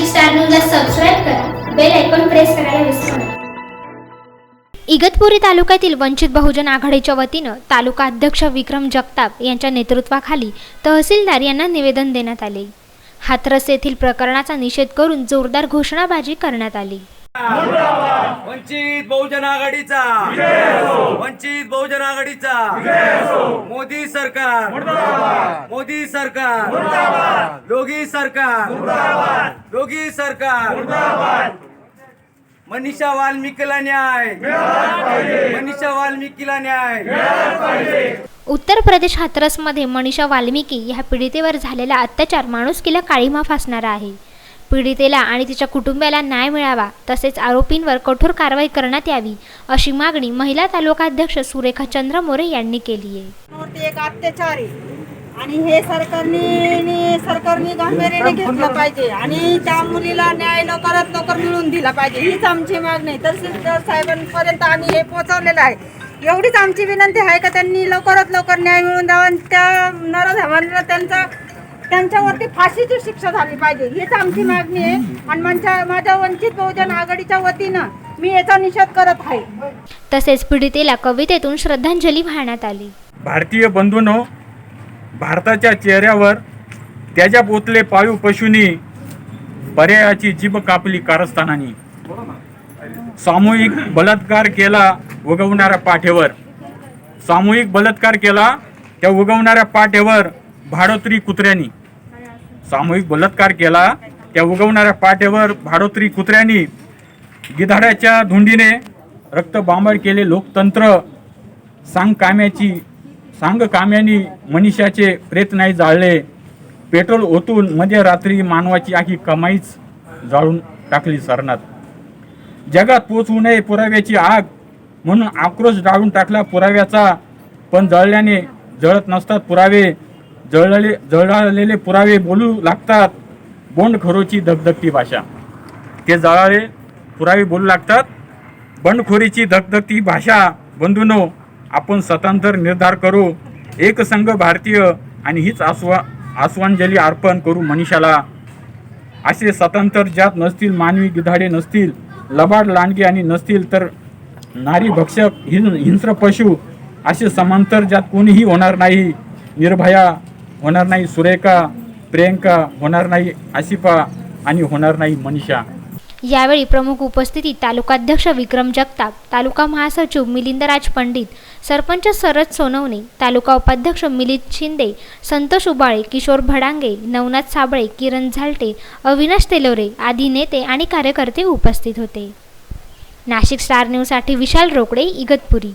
Nashik star न्यूजला subscribe करा. Bell icon press करायला विसरू नका. इगतपुरी तालुक्यातील वंचित बहुजन आघाडीच्या वतीनं तालुका अध्यक्ष विक्रम जगताप यांच्या नेतृत्वाखाली तहसीलदार यांना निवेदन देण्यात आले. हाथरस येथील प्रकरणाचा निषेध करून जोरदार घोषणाबाजी करण्यात आली. वंचित बहुजन आघाडीचा! वंचित बहुजन आघाडीचा! मोदी सरकार! मोदी सरकार! योगी सरकार. योगी सरकार. मनीषा वाल्मिकीला न्याय. मनीषा वाल्मिकीला न्याय. उत्तर प्रदेश हाथरसमध्ये मनीषा वाल्मिकी या पीडितेवर झालेला अत्याचार माणुसकीला काळीमा फासणारा आहे. पीडितेला आणि तिच्या कुटुंबियाला न्याय मिळावा तसेच आरोपींवर कठोर कारवाई करण्यात यावी अशी मागणी महिला तालुकाध्यक्ष सुरेखा चंद्र मोरे यांनी केली आहे. एक अत्याचार. आहे आणि हे सरकारने सरकारने गांभीर्याने घेतलं पाहिजे. आणि त्या मुलीला न्याय लवकरात लवकर मिळून दिला पाहिजे. हीच आमची मागणी तहसीलदार साहेबांपर्यंत आम्ही हे पोहोचवलेलं आहे. एवढीच आमची विनंती आहे का त्यांनी लवकरात लवकर न्याय मिळवून द्यावा आणि त्या नरधमांना त्यांचा त्यांच्यावरती फाशीची शिक्षा झाली पाहिजे. हीच आमची मागणी आहे. आणि माझ्या माझ्या वंचित बहुजन आघाडीच्या वतीनं मी याचा निषेध करत आहे. तसेच पीडितेला कवितेतून श्रद्धांजली वाहण्यात आली. भारतीय बंधूंनो भारताच्या चेहऱ्यावर त्याच्या पोतले पाळीव पशुनी पर्यायाची जीभ कापली कारस्थानानी. सामूहिक बलात्कार केला उगवणाऱ्या पाठेवर. सामूहिक बलात्कार केला त्या उगवणाऱ्या पाठेवर भाडोत्री कुत्र्यांनी. सामूहिक बलात्कार केला त्या उगवणाऱ्या पाठेवर भाडोत्री कुत्र्यांनी. गिधाड्याच्या धुंडीने रक्त बांबळ केले लोकतंत्र. सांगकाम्याची सांग काम्यानी मनीषाचे प्रेत नाही जाळले. पेट्रोल ओतून मध्यरात्री मानवाची आखी कमाईच जाळून टाकली सरणात जगात पोचवू नये पुराव्याची आग म्हणून आक्रोश जाळून टाकला पुराव्याचा. पण जळल्याने जळत नसतात पुरावे. जळले जळालेले पुरावे बोलू लागतात. बोंडखोरोची धगधगती भाषा. ते जळाले पुरावे बोलू लागतात. बंडखोरीची धगधगती भाषा. बंधूनो आपण स्वतंत्र निर्धार करू एकसंघ भारतीय आणि हीच आस्वा आस्वांजली अर्पण करू मनीषाला. असे स्वतंत्र ज्यात नसतील मानवी गिधाडे नसतील लबाड लांडगे आणि नसतील तर नारी भक्षक हिं हिंस्र पशु असे समांतर ज्यात कोणीही होणार नाही. निर्भया होणार नाही सुरेखा प्रियंका होणार नाही आशिफा आणि होणार नाही मनीषा. यावेळी प्रमुख उपस्थिती तालुकाध्यक्ष विक्रम जगताप तालुका महासचिव मिलिंदराज पंडित सरपंच सरद सोनवणे तालुका उपाध्यक्ष मिलिंद शिंदे संतोष उबाळे किशोर भडांगे नवनाथ साबळे किरण झालटे अविनाश तेलोरे आदी नेते आणि कार्यकर्ते उपस्थित होते. नाशिक स्टार न्यूजसाठी विशाल रोकडे इगतपुरी.